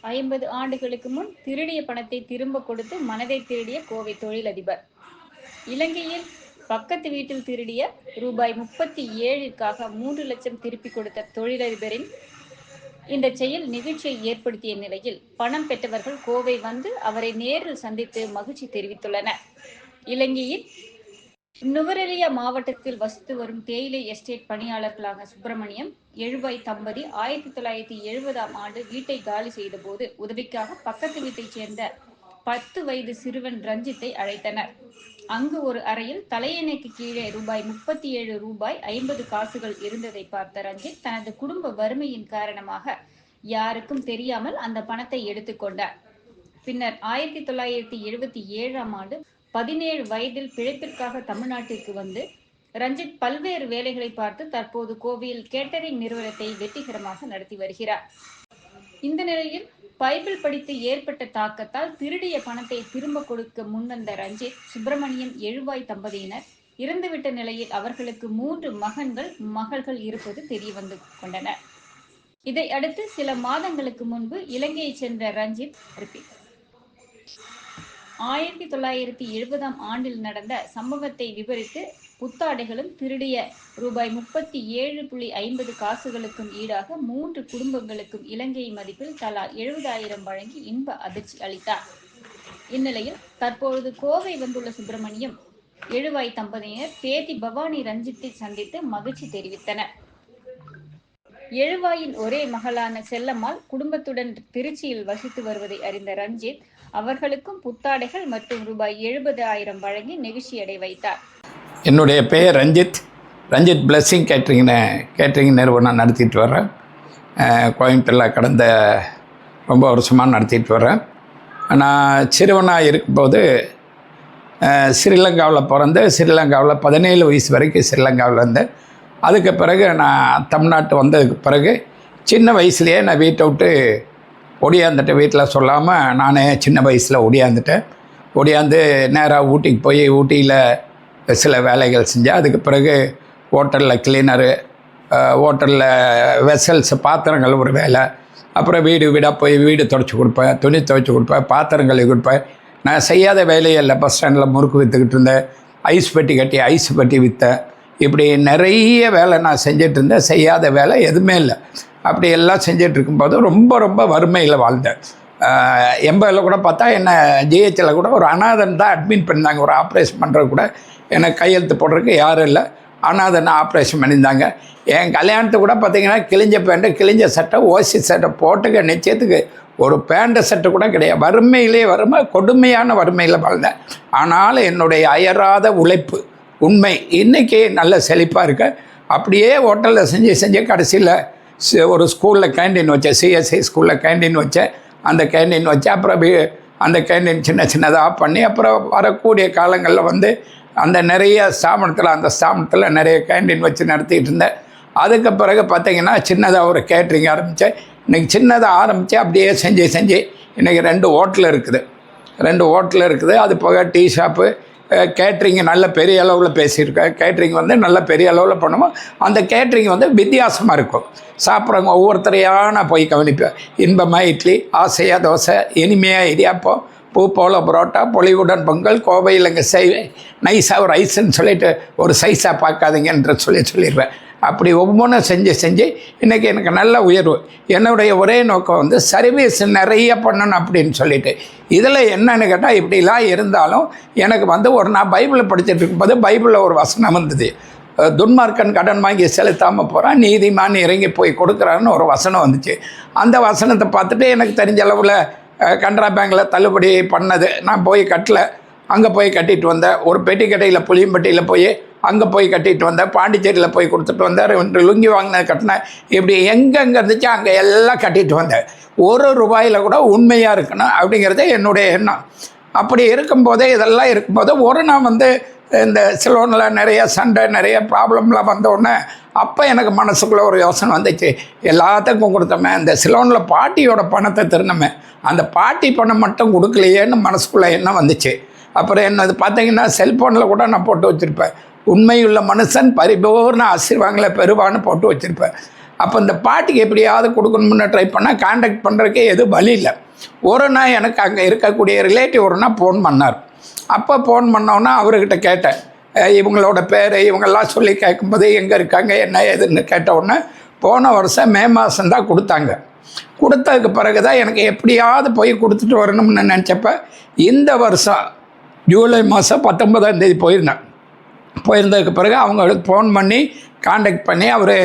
ஐம்பது ஆண்டுகளுக்கு முன் திருடிய பணத்தை திரும்ப கொடுத்து மனதை திருடிய கோவை தொழிலதிபர். இலங்கையில் பக்கத்து வீட்டில் திருடிய ரூபாய் முப்பத்தி ஏழிற்காக மூன்று லட்சம் திருப்பி கொடுத்த தொழிலதிபரின் இந்த செயல் நிகழ்ச்சியை ஏற்படுத்திய நிலையில் பணம் பெற்றவர்கள் கோவை வந்து அவரை நேரில் சந்தித்து மகிழ்ச்சி தெரிவித்துள்ளனர். இலங்கையில் நுவரெலியா மாவட்டத்தில் வசித்து வரும் தேயிலை எஸ்டேட் பணியாளர்களான சுப்பிரமணியம் எழுபாய் தம்பதி ஆயிரத்தி தொள்ளாயிரத்தி எழுபதாம் ஆண்டு வீட்டை காலி செய்தபோது உதவிக்காக பக்கத்து வீட்டைச் சேர்ந்த பத்து வயது சிறுவன் ரஞ்சித்தை அழைத்தனர். அங்கு ஒரு அறையில் தலையணைக்கு கீழே ரூபாய் முப்பத்தி ஏழு ரூபாய் ஐம்பது காசுகள் இருந்ததை பார்த்த ரஞ்சித் தனது குடும்ப வறுமையின் காரணமாக யாருக்கும் தெரியாமல் அந்த பணத்தை எடுத்துக்கொண்டார் பின்னர் ஆயிரத்தி தொள்ளாயிரத்தி எழுபத்தி ஏழாம் ஆண்டு பதினேழு வயதில் பிழைப்பிற்காக தமிழ்நாட்டிற்கு வந்து ரஞ்சித் பல்வேறு வேலைகளை பார்த்து தற்போது கோவையில் கேட்டரிங் நிறுவனத்தை வெற்றிகரமாக நடத்தி வருகிறார். இந்த நிலையில் பைபிள் படித்து ஏற்பட்ட தாக்கத்தால் திருடிய பணத்தை திரும்ப கொடுக்க முன்வந்த ரஞ்சித் சுப்பிரமணியம் எழுவாய் தம்பதியினர் இறந்துவிட்ட நிலையில் அவர்களுக்கு மூன்று மகன்கள் மகள்கள் இருப்பது தெரிய வந்து கொண்டனர். இதை அடுத்து சில மாதங்களுக்கு முன்பு இலங்கையைச் சென்ற ரஞ்சித் ரிப்பீட் ஆயிரத்தி தொள்ளாயிரத்தி எழுபதாம் ஆண்டில் நடந்த சம்பவத்தை விவரித்து புத்தாடைகளும் திருடிய ரூபாய் முப்பத்தி ஏழு புள்ளி ஐம்பது காசுகளுக்கும் ஈடாக மூன்று குடும்பங்களுக்கும் இலங்கை மதிப்பில் தலா எழுபதாயிரம் வழங்கி இன்ப அதிர்ச்சி அளித்தார். இந்நிலையில் தற்பொழுது கோவை வந்துள்ள சுப்பிரமணியம் எழுவாய் தம்பதியினர் பேத்தி பவானி ரஞ்சித்தை சந்தித்து மகிழ்ச்சி தெரிவித்தனர். எழுவாயின் ஒரே மகளான செல்லம்மாள் குடும்பத்துடன் திருச்சியில் வசித்து வருவதை அறிந்த ரஞ்சித் அவர்களுக்கும் புத்தாடைகள் மற்றும் ரூபாய் எழுபது ஆயிரம் வழங்கி நெகிழ்ச்சியடை வைத்தார். என்னுடைய பெயர் Ranjith. Ranjith blessing catering catering நிறுவனம் நடத்திட்டு வர்றேன். கோயம்புத்தூரில் கடந்த ரொம்ப வருஷமாக நடத்திட்டு வர்றேன். நான் சிறுவனாக இருக்கும்போது ஸ்ரீலங்காவில் பிறந்து ஸ்ரீலங்காவில் பதினேழு வயசு வரைக்கும் ஸ்ரீலங்காவில் இருந்தேன். அதுக்கு பிறகு நான் தமிழ்நாட்டு வந்ததுக்கு பிறகு சின்ன வயசுலேயே நான் வீட்டை விட்டு ஒடியாந்துட்டேன். வீட்டில் சொல்லாமல் நானே சின்ன வயசில் ஒடியாந்துட்டேன். ஒடியாந்து நேராக ஊட்டிக்கு போய் ஊட்டியில் சில வேலைகள் செஞ்சேன். அதுக்கு பிறகு ஹோட்டலில் கிளீனரு ஹோட்டலில் வெசல்ஸ் பாத்திரங்கள் ஒரு வேலை. அப்புறம் வீடு வீடாக போய் வீடு துடைச்சி கொடுப்பேன் துணி துவைச்சி கொடுப்பேன் பாத்திரம் கழுவி கொடுப்பேன். நான் செய்யாத வேலையே இல்லை. பஸ் ஸ்டாண்டில் முறுக்கு விற்றுக்கிட்டு இருந்தேன். ஐஸ் பெட்டி கட்டி ஐஸ் பெட்டி விற்றேன் இப்படி நிறைய வேலை நான் செஞ்சுட்டு இருந்தேன் செய்யாத வேலை எதுவுமே இல்லை. அப்படி எல்லாம் செஞ்சுட்டு இருக்கும்போது ரொம்ப ரொம்ப வறுமையில் வாழ்ந்தேன். எண்பதில் கூட பார்த்தா என்ன ஜிஹெச்சில் கூட ஒரு அனாதன் தான் அட்மிட் பண்ணாங்க. ஒரு ஆப்ரேஷன் பண்ணுறது கூட எனக்கு கையெழுத்து போடுறதுக்கு யாரும் இல்லை. அனாதனை ஆப்ரேஷன் பண்ணியிருந்தாங்க. என் கல்யாணத்துக்கு கூட பார்த்தீங்கன்னா கிழிஞ்ச பேண்ட்டு கிழிஞ்ச சட்டை ஓசி சட்டை போட்டுக்க நிச்சயத்துக்கு ஒரு பேண்ட்டு சட்டை கூட கிடையாது. வறுமையிலே வறுமை கொடுமையான வறுமையில் வாழ்ந்தேன். ஆனாலும் என்னுடைய அயராத உழைப்பு உண்மை. இன்றைக்கி நல்ல செழிப்பாக இருக்க. அப்படியே ஹோட்டலில் செஞ்சு செஞ்சு கடைசியில் ஒரு ஸ்கூலில் கேண்டீன் வச்சேன். சிஎஸ்ஐ ஸ்கூலில் கேண்டீன் வச்சேன். அந்த கேண்டீன் வச்சு அப்புறம் அந்த கேண்டீன் சின்ன சின்னதாக பண்ணி அப்புறம் வரக்கூடிய காலங்களில் வந்து அந்த நிறைய ஸ்தாபனத்தில் அந்த ஸ்தாபனத்தில் நிறைய கேண்டீன் வச்சு நடத்திட்டு இருந்தேன். அதுக்கு பிறகு பார்த்தீங்கன்னா சின்னதாக ஒரு கேட்ரிங் ஆரம்பித்தேன் இன்றைக்கி சின்னதாக ஆரம்பித்து அப்படியே செஞ்சு செஞ்சு இன்றைக்கி ரெண்டு ஹோட்டல் இருக்குது. ரெண்டு ஹோட்டல் இருக்குது. அது போக டீ ஷாப்பு கேட்ரிங் நல்ல பெரிய அளவில் பேசியிருக்கேன் கேட்ரிங் வந்து நல்ல பெரிய அளவில் பண்ணுவோம் அந்த கேட்ரிங் வந்து வித்தியாசமாக இருக்கும். சாப்பிட்றவங்க ஒவ்வொருத்தரையாக நான் போய் கவனிப்பேன் இன்பமாக இட்லி ஆசையாக தோசை இனிமையாக இடியாப்பம் பூ போல புரோட்டா பொலிவுடன் பொங்கல் கோவையில் இங்கே செய் நைஸாக ஒரு ஐஸ்ன்னு சொல்லிட்டு ஒரு சைஸாக பார்க்காதீங்கன்ற சொல்லி சொல்லிடுவேன். அப்படி ஒவ்வொன்றும் செஞ்சு செஞ்சு இன்றைக்கி எனக்கு நல்ல உயர்வு. என்னுடைய ஒரே நோக்கம் வந்து சர்வீஸ் நிறைய பண்ணணும் அப்படின்னு சொல்லிட்டு. இதில் என்னன்னு கேட்டால் இப்படிலாம் இருந்தாலும் எனக்கு வந்து ஒரு நான் பைபிளை படிச்சுட்டு இருக்கும்போது பைபிளில் ஒரு வசனம் வந்தது. துன்மார்க்கன் கடன் வாங்கி செலுத்தாமல் போகிறான் நீதிமான் இறங்கி போய் கொடுக்குறான்னு ஒரு வசனம் வந்துச்சு. அந்த வசனத்தை பார்த்துட்டு எனக்கு தெரிஞ்ச அளவில் அஹ், கனரா பேங்கில் தள்ளுபடி பண்ணது. நான் போய் கட்டல. அங்கே போய் கட்டிட்டு வந்தேன். ஒரு பெட்டி கடையில் புளியம்பட்டியில் போய் அங்கே போய் கட்டிட்டு வந்தேன். பாண்டிச்சேரியில் போய் கொடுத்துட்டு வந்தேன். லுங்கி வாங்கினது கட்டினேன். இப்படி எங்கெங்கே இருந்துச்சு அங்கே எல்லாம் கட்டிட்டு வந்தேன். ஒரு ரூபாயில் கூட உண்மையாக இருக்கணும் அப்படிங்கிறது என்னுடைய எண்ணம். அப்படி இருக்கும்போதே இதெல்லாம் இருக்கும்போது ஒரு நான் வந்து இந்த சிலோனில் நிறைய சண்டை நிறைய ப்ராப்ளம்லாம் வந்தோடனே அப்போ எனக்கு மனசுக்குள்ளே ஒரு யோசனை வந்துச்சு. எல்லாத்துக்கும் கொடுத்தோமே. இந்த சிலோனில் பாட்டியோட பணத்தை திருந்தமே அந்த பாட்டி பணம் மட்டும் கொடுக்கலையேன்னு மனசுக்குள்ளே எண்ணம் வந்துச்சு. அப்புறம் என்னது? பார்த்தீங்கன்னா செல்ஃபோனில் கூட நான் போட்டு வச்சுருப்பேன். உண்மையுள்ள மனுஷன் பரிபூர்ண ஆசீர்வாதங்களை பெறுவான்னு போட்டு வச்சுருப்பேன் அப்போ இந்த பாட்டிக்கு எப்படியாவது கொடுக்கணும்னு ட்ரை பண்ணால் காண்டாக்ட் பண்ணுறதுக்கே எதுவும் வழி இல்லை. ஒரு நாள் எனக்கு அங்கே இருக்கக்கூடிய ரிலேட்டிவ் ஒரு நாள் ஃபோன் பண்ணார். அப்போ ஃபோன் பண்ணோன்னா அவர்கிட்ட கேட்டேன். இவங்களோட பேர் இவங்கெல்லாம் சொல்லி கேட்கும்போது எங்கே இருக்காங்க என்ன ஏதுன்னு கேட்ட உடனே போன வருஷம் மே மாதம்தான் கொடுத்தாங்க. கொடுத்ததுக்கு பிறகு தான் எனக்கு எப்படியாவது போய் கொடுத்துட்டு வரணும்னு நினச்சப்ப இந்த வருஷம் ஜூலை மாதம் பத்தொன்பதாம் தேதி போயிருந்தேன். போயிருந்ததுக்கு பிறகு அவங்களுக்கு ஃபோன் பண்ணி காண்டாக்ட் பண்ணி அவர்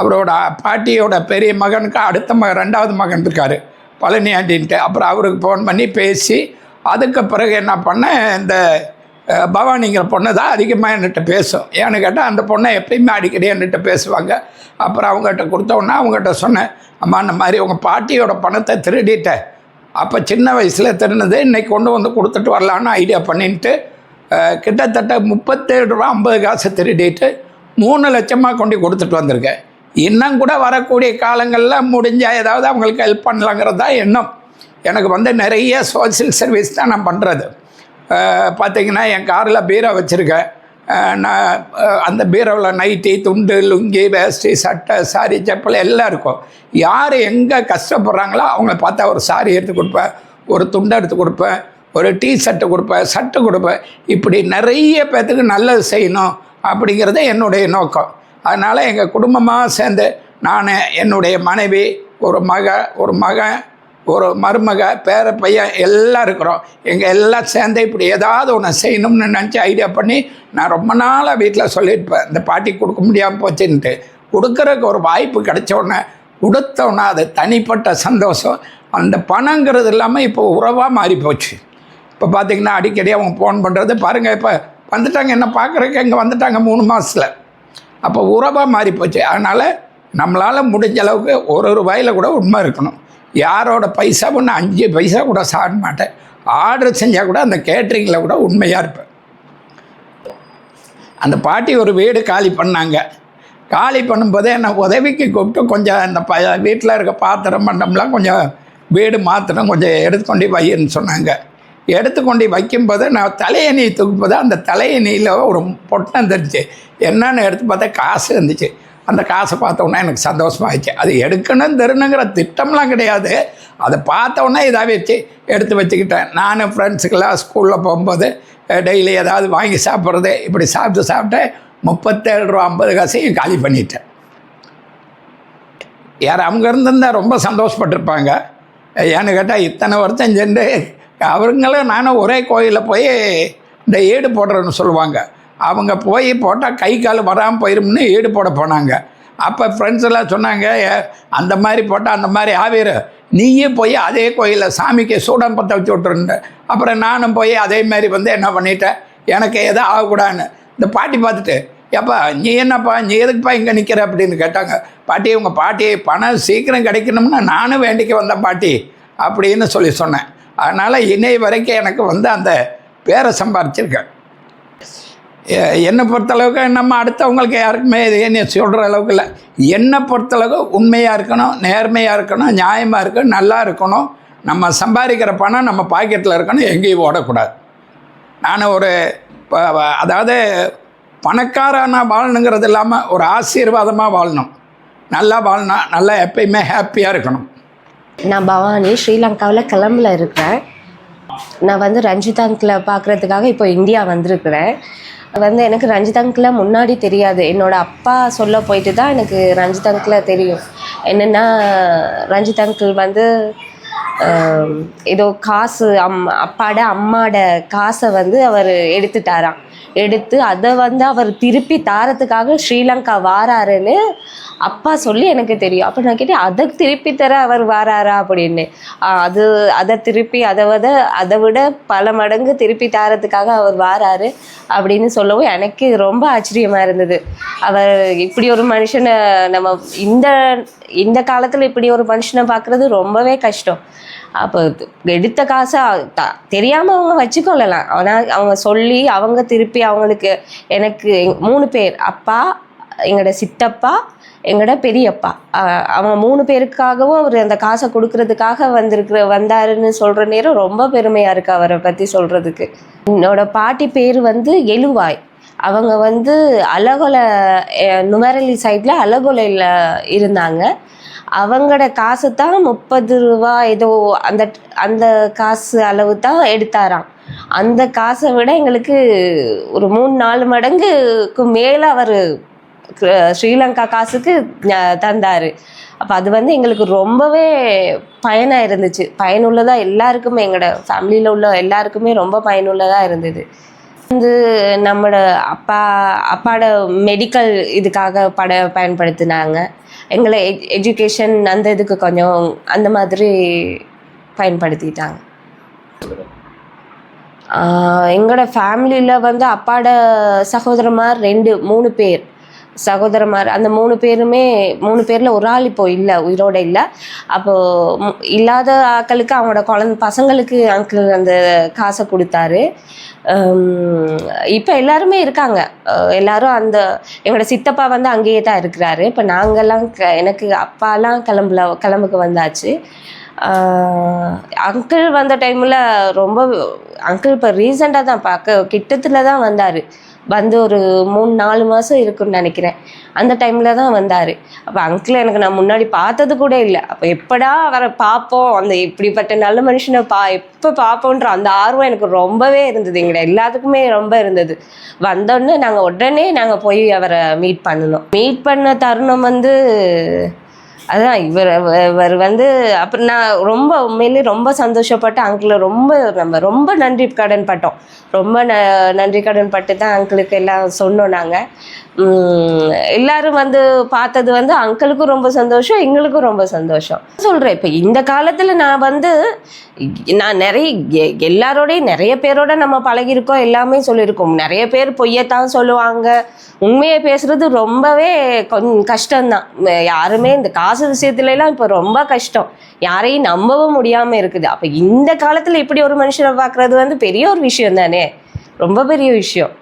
அவரோட பாட்டியோட பெரிய மகனுக்கு அடுத்த மகன் ரெண்டாவது மகன் இருக்கார் பழனி ஆண்டின்ட்டு. அப்புறம் அவருக்கு ஃபோன் பண்ணி பேசி அதுக்கு பிறகு என்ன பண்ணேன் இந்த பவானிங்கிற பொண்ணு தான் அதிகமாக என்கிட்ட பேசும். ஏன்னு கேட்டால் அந்த பொண்ணை எப்பயுமே அடிக்கடி என்கிட்ட பேசுவாங்க. அப்புறம் அவங்ககிட்ட கொடுத்தோன்னா அவங்ககிட்ட சொன்னேன் அம்மா அந்த மாதிரி உங்கள் பாட்டியோட பணத்தை திருடிட்டேன். அப்போ சின்ன வயசில் திருடினது இன்றைக்கி கொண்டு வந்து கொடுத்துட்டு வரலான்னு ஐடியா பண்ணிட்டு கிட்டத்தட்ட முப்பத்தேழு ரூபா ஐம்பது காசு திருடிட்டு மூணு லட்சமாக கொண்டு கொடுத்துட்டு வந்திருக்கேன். இன்னும் கூட வரக்கூடிய காலங்களில் முடிஞ்சால் ஏதாவது அவங்களுக்கு ஹெல்ப் பண்ணலாங்கிறது தான் எண்ணம். எனக்கு வந்து நிறைய சோஷியல் சர்வீஸ் தான் நான் பண்ணுறது பார்த்தீங்கன்னா என் காரில் பீரோ வச்சுருக்கேன். நான் அந்த பீரோவில் நைட்டி துண்டு லுங்கி வேஷ்டி சட்டை சாரி செப்பல் எல்லாம் இருக்கும். யார் எங்கே கஷ்டப்படுறாங்களோ அவங்கள பார்த்தா ஒரு சாரி எடுத்து கொடுப்பேன் ஒரு துண்டை எடுத்து கொடுப்பேன். ஒரு டீ சட்டை கொடுப்பேன் சட்டை கொடுப்பேன் இப்படி நிறைய பேர்த்துக்கு நல்லது செய்யணும் அப்படிங்கிறது என்னுடைய நோக்கம். அதனால் எங்கள் குடும்பமாக சேர்ந்து நான் என்னுடைய மனைவி ஒரு மக ஒரு மகன் ஒரு மருமக பேர பையன் எல்லாம் இருக்கிறோம். எங்கள் எல்லாம் சேர்ந்து இப்படி ஏதாவது ஒன்று செய்யணும்னு நினச்சி ஐடியா பண்ணி நான் ரொம்ப நாளாக வீட்டில் சொல்லியிருப்பேன். இந்த பாட்டி கொடுக்க முடியாமல் போச்சுன்ட்டு. கொடுக்குறதுக்கு ஒரு வாய்ப்பு கிடைச்சோடனே கொடுத்தோன்னா அது தனிப்பட்ட சந்தோஷம். அந்த பணங்கிறது இல்லாமல் இப்போ உறவாக மாறி போச்சு இப்போ பார்த்தீங்கன்னா அடிக்கடி அவங்க ஃபோன் பண்ணுறது பாருங்கள் இப்போ வந்துட்டாங்க என்ன பார்க்குறக்கு இங்கே வந்துட்டாங்க மூணு மாதத்தில் அப்போ உறவாக மாறி போச்சு. அதனால் நம்மளால் முடிஞ்ச அளவுக்கு ஒரு ஒரு வயலில் கூட உண்மை இருக்கணும். யாரோட பைசாவும் நான் அஞ்சு பைசா கூட சாப்பிட மாட்டேன். ஆர்டர் செஞ்சால் கூட அந்த கேட்ரிங்கில் கூட உண்மையாக இருப்பேன். அந்த பாட்டி ஒரு வீடு காலி பண்ணாங்க. காலி பண்ணும்போதே என்னை உதவிக்கு கூப்பிட்டு கொஞ்சம் அந்த ப வீட்டில் இருக்க பாத்திரம் மண்டம்லாம் கொஞ்சம் வீடு மாத்திரம் கொஞ்சம் எடுத்துக்கொண்டு வையின்னு சொன்னாங்க. எடுத்துக்கொண்டு வைக்கும்போது நான் தலையணி தூக்கும்போது அந்த தலையணியில் ஒரு பொட்டம் தெரிஞ்சு என்னன்னு எடுத்து பார்த்தா காசு இருந்துச்சு. அந்த காசை பார்த்தோன்னே எனக்கு எனக்கு சந்தோஷமாகிடுச்சு அது எடுக்கணும் தரணுங்கிற திட்டம்லாம் கிடையாது. அதை பார்த்தோன்னே இதாக வச்சு எடுத்து வச்சுக்கிட்டேன். நானும் ஃப்ரெண்ட்ஸுக்கெல்லாம் ஸ்கூலில் போகும்போது டெய்லி ஏதாவது வாங்கி சாப்பிட்றது இப்படி சாப்பிட்டு சாப்பிட்டு முப்பத்தேழு ரூபா ஐம்பது காசையும் காலி பண்ணிட்டேன். யார் அவங்க இருந்திருந்தால் ரொம்ப சந்தோஷப்பட்டிருப்பாங்க. ஏன்னு கேட்டால் இத்தனை வருஷம் சென்று அவருங்களும் நானும் ஒரே கோயிலில் போய் இந்த ஏடு போடுறேன்னு சொல்லுவாங்க. அவங்க போய் போட்டால் கை கால் வராமல் போயிரும்னு ஏடு போட போனாங்க. அப்போ ஃப்ரெண்ட்ஸ் எல்லாம் சொன்னாங்க "ஏ, அந்த மாதிரி போட்டால் அந்த மாதிரி ஆவிரு. நீயே போய் அதே கோயிலில் சாமிக்கு சூடம் பற்ற வச்சு விட்டுருந்த அப்புறம் நானும் போய் அதே மாதிரி வந்து என்ன பண்ணிட்டேன் எனக்கு எதோ ஆகக்கூடாதுன்னு. இந்த பாட்டி பார்த்துட்டு ஏப்பா நீ என்னப்பா நீ எதுக்குப்பா இங்கே நிற்கிற அப்படின்னு கேட்டாங்க. பாட்டி உங்கள் பாட்டி பணம் சீக்கிரம் கிடைக்கணும்னு நானும் வேண்டிக்க வந்தேன் பாட்டி. அப்படின்னு சொல்லி சொன்னேன். அதனால் இன்னை வரைக்கும் எனக்கு வந்து அந்த பேரை சம்பாரிச்சிருக்கேன் என்னை பொறுத்தளவுக்கு நம்ம அடுத்தவங்களுக்கு யாருக்குமே இது என்ன சொல்கிற அளவுக்கு இல்லை. என்னை பொறுத்தளவுக்கு உண்மையாக இருக்கணும் நேர்மையாக இருக்கணும் நியாயமாக இருக்கணும் நல்லா இருக்கணும். நம்ம சம்பாதிக்கிற பணம் நம்ம பாக்கெட்டில் இருக்கணும் எங்கேயும் ஓடக்கூடாது. நான் ஒரு அதாவது பணக்காரனாக வாழணுங்கிறது இல்லாமல் ஒரு ஆசீர்வாதமாக வாழணும். நல்லா வாழணும் நல்லா எப்பயுமே ஹாப்பியாக இருக்கணும். நான் பவானி ஸ்ரீலங்காவில் கிளம்புல இருக்கிறேன். நான் வந்து ரஞ்சித் அங்கிளை பார்க்குறதுக்காக இப்போ இந்தியா வந்திருக்கிறேன். வந்து எனக்கு ரஞ்சித் அங்கிளை முன்னாடி தெரியாது. என்னோடய அப்பா சொல்ல போயிட்டு தான் எனக்கு ரஞ்சித் அங்கிளை தெரியும். என்னென்னா ரஞ்சித் அங்கிள் வந்து ஏதோ காசு அம் அப்பாட அம்மாட காசை வந்து அவர் எடுத்துட்டாராம். எடுத்து அதை வந்து அவர் திருப்பி தாரத்துக்காக ஸ்ரீலங்கா வாராருன்னு அப்பா சொல்லி எனக்கு தெரியும். அப்போ நான் கேட்டேன் அதை திருப்பி தர அவர் வாராரா? அப்படின்னு. அது அதை திருப்பி அதை விட அதை விட பல மடங்கு திருப்பி தாரத்துக்காக அவர் வாராரு அப்படின்னு சொல்லவும் எனக்கு ரொம்ப ஆச்சரியமாக இருந்தது. அவர் இப்படி ஒரு மனுஷனை நம்ம இந்த இந்த காலத்தில் இப்படி ஒரு மனுஷனை பார்க்குறது ரொம்பவே கஷ்டம். அப்போ எடுத்த காசை தெரியாமல் அவங்க வச்சுக்கொள்ளலாம். ஆனால் அவங்க சொல்லி அவங்க திருப்பி திருப்பி அவங்களுக்கு எனக்கு மூணு பேர் அப்பா எங்களோட சித்தப்பா எங்களோட பெரியப்பா. அவன் அவங்க மூணு பேருக்காகவும் அவர் அந்த காசை கொடுக்கறதுக்காக வந்திருக்கிற வந்தாருன்னு சொல்கிற நேரம் ரொம்ப பெருமையாக இருக்குது அவரை பற்றி சொல்கிறதுக்கு என்னோட பாட்டி பேர் வந்து எழுவாய். அவங்க வந்து அலகொலை நுமரலி சைடில் அலகொலையில் இருந்தாங்க. அவங்களோட காசு தான் முப்பது ரூபா ஏதோ அந்த அந்த காசு அளவு தான் எடுத்தாராம். அந்த காசை விட எங்களுக்கு ஒரு மூணு நாலு மடங்குக்கு மேலே அவர் ஸ்ரீலங்கா காசுக்கு தந்தார். அப்போ அது வந்து எங்களுக்கு ரொம்பவே பயனாக இருந்துச்சு. பயனுள்ளதாக எல்லாருக்குமே எங்களோட ஃபேமிலியில் உள்ள எல்லாருக்குமே ரொம்ப பயனுள்ளதாக இருந்தது. வந்து நம்மளோட அப்பா அப்பாட மெடிக்கல் இதுக்காக பட பயன்படுத்தினாங்க. எங்களை எஜ் எஜுகேஷன் அந்த இதுக்கு கொஞ்சம் அந்த மாதிரி பயன்படுத்திட்டாங்க. எங்களோட ஃபேமிலியில் வந்து அப்பாட சகோதரமார் ரெண்டு மூணு பேர். சகோதரமார் அந்த மூணு பேருமே மூணு பேரில் ஒரு ஆள் இப்போ இல்லை உயிரோட இல்லை. அப்போது இல்லாத ஆக்களுக்கு அவங்களோட குழந்த பசங்களுக்கு அங்கிள் அந்த காசை கொடுத்தாரு. இப்போ எல்லாருமே இருக்காங்க. எல்லாரும் அந்த எங்களோட சித்தப்பா வந்து அங்கேயே தான் இருக்கிறாரு. இப்போ நாங்கள்லாம் க எனக்கு அப்பாலாம் கிளம்புல கிளம்புக்கு வந்தாச்சு. அங்கிள் வந்த டைமில் ரொம்ப அங்கிள் இப்போ ரீசெண்டாக தான் பார்க்க கிட்டத்தில் தான் வந்தார். வந்து ஒரு மூணு நாலு மாதம் இருக்குன்னு நினைக்கிறேன். அந்த டைமில் தான் வந்தார். அப்போ அங்கிள் எனக்கு நான் முன்னாடி பார்த்தது கூட இல்லை. அப்போ எப்படா அவரை பார்ப்போம்? அந்த இப்படிப்பட்ட நல்ல மனுஷனை பா எப்போ பார்ப்போன்ற அந்த ஆர்வம் எனக்கு ரொம்பவே இருந்தது. எங்கட எல்லாத்துக்குமே ரொம்ப இருந்தது. வந்தோடனே நாங்கள் உடனே நாங்கள் போய் அவரை மீட் பண்ணணும். மீட் பண்ண தருணம் வந்து அதான் இவர் இவர் வந்து அப்புறம் நான் ரொம்ப உண்மையிலே ரொம்ப சந்தோஷப்பட்டு அங்கிளை ரொம்ப நம்ம ரொம்ப நன்றி கடன் பட்டோம். ரொம்ப ந நன்றி கடன் பட்டு தான் அங்கிளுக்கு எல்லாம் சொன்னோம் நாங்கள் எல்லாரும் வந்து பார்த்தது வந்து அங்கிளுக்கும் ரொம்ப சந்தோஷம் எங்களுக்கும் ரொம்ப சந்தோஷம். சொல்கிறேன் இப்போ இந்த காலத்தில் நான் வந்து நான் நிறைய எல்லாரோடையும் நிறைய பேரோட நம்ம பழகிருக்கோம் எல்லாமே சொல்லியிருக்கோம். நிறைய பேர் பொய்யத்தான் சொல்லுவாங்க. உண்மையை பேசுறது ரொம்பவே கொஞ்சம் கஷ்டம்தான். யாருமே இந்த காசு விஷயத்துலலாம் இப்போ ரொம்ப கஷ்டம். யாரையும் நம்பவும் முடியாமல் இருக்குது. அப்போ இந்த காலத்தில் இப்படி ஒரு மனுஷனை பார்க்குறது வந்து பெரிய ஒரு விஷயம் தானே? ரொம்ப பெரிய விஷயம்.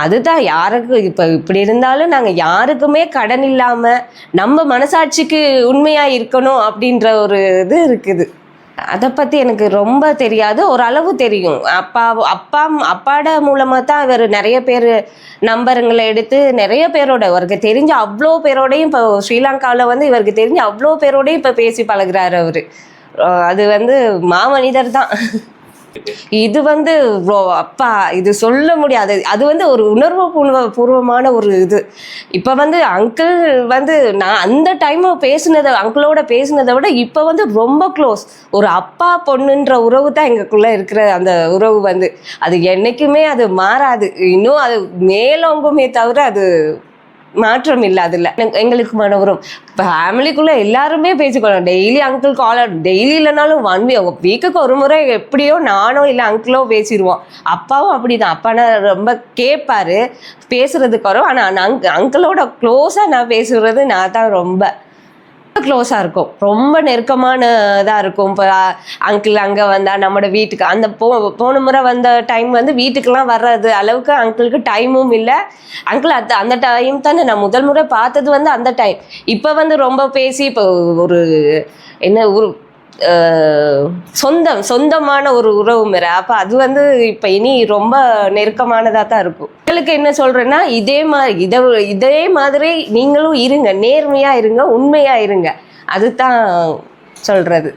அதுதான் யாருக்கு இப்போ இப்படி இருந்தாலும் நாங்கள் யாருக்குமே கடன் இல்லாமல் நம்ம மனசாட்சிக்கு உண்மையாக இருக்கணும் அப்படின்ற ஒரு இது இருக்குது. அதை பற்றி எனக்கு ரொம்ப தெரியாது. ஓரளவு தெரியும். அப்பா அப்பா அப்பாட மூலமாக தான் இவர் நிறைய பேர் நம்பருங்களை எடுத்து நிறைய பேரோட இவருக்கு தெரிஞ்ச அவ்வளோ பேரோடையும் இப்போ ஸ்ரீலங்காவில் வந்து இவருக்கு தெரிஞ்ச அவ்வளோ பேரோடையும் இப்போ பேசி பழகுறாரு அவர். அது வந்து மாமனிதர் தான். இது வந்து அப்பா இது சொல்ல முடியாது. அது வந்து ஒரு உணர்வு பூர்வ பூர்வமான ஒரு இது. இப்போ வந்து அங்கிள் வந்து நான் அந்த டைம் பேசுனதை அங்கிளோட பேசுனதை விட இப்போ வந்து ரொம்ப க்ளோஸ் ஒரு அப்பா பொண்ணுன்ற உறவு தான் எங்களுக்குள்ளே இருக்கிற அந்த உறவு வந்து. அது என்றைக்குமே அது மாறாது. இன்னும் அது மேலோங்குமே தவிர அது மாற்றம் இல்லை அதில் எங்களுக்கு மனவரும் ஃபேமிலிக்குள்ளே எல்லாருமே பேசிக்கொள்ளோம் டெய்லி அங்கிள் கால் டெய்லி இல்லைனாலும் ஒன் வீ வீக்குக்கு ஒரு முறை எப்படியோ நானோ இல்லை அங்கிளோ பேசிடுவோம் அப்பாவும் அப்படிதான். தான் அப்பானா ரொம்ப கேட்பாரு பேசுகிறதுக்கு வரும். ஆனால் அங்க் அங்கிளோட க்ளோஸாக நான் பேசுறது நான் தான் ரொம்ப. க்ளோஸாக இருக்கும். ரொம்ப நெருக்கமான இதாக இருக்கும். இப்போ அங்கிள் அங்கே வந்தால் நம்மளோட வீட்டுக்கு அந்த போ போன முறை வந்த டைம் வந்து வீட்டுக்கெல்லாம் வர்றது அளவுக்கு அங்கிளுக்கு டைமும் இல்லை. அங்கிள் அது அந்த டைம் தானே நான் முதல் முறை பார்த்தது வந்து அந்த டைம் இப்போ வந்து ரொம்ப பேசி இப்போ ஒரு என்ன ஒரு சொந்தம் சொந்தமான ஒரு உறவு முறை அப்போ அது வந்து இப்போ இனி ரொம்ப நெருக்கமானதாக தான் இருக்கும். உங்களுக்கு என்ன சொல்கிறேன்னா இதே மாதிரி இதை இதே மாதிரி நீங்களும் இருங்க நேர்மையாக இருங்க உண்மையாக இருங்க. அதுதான் சொல்கிறது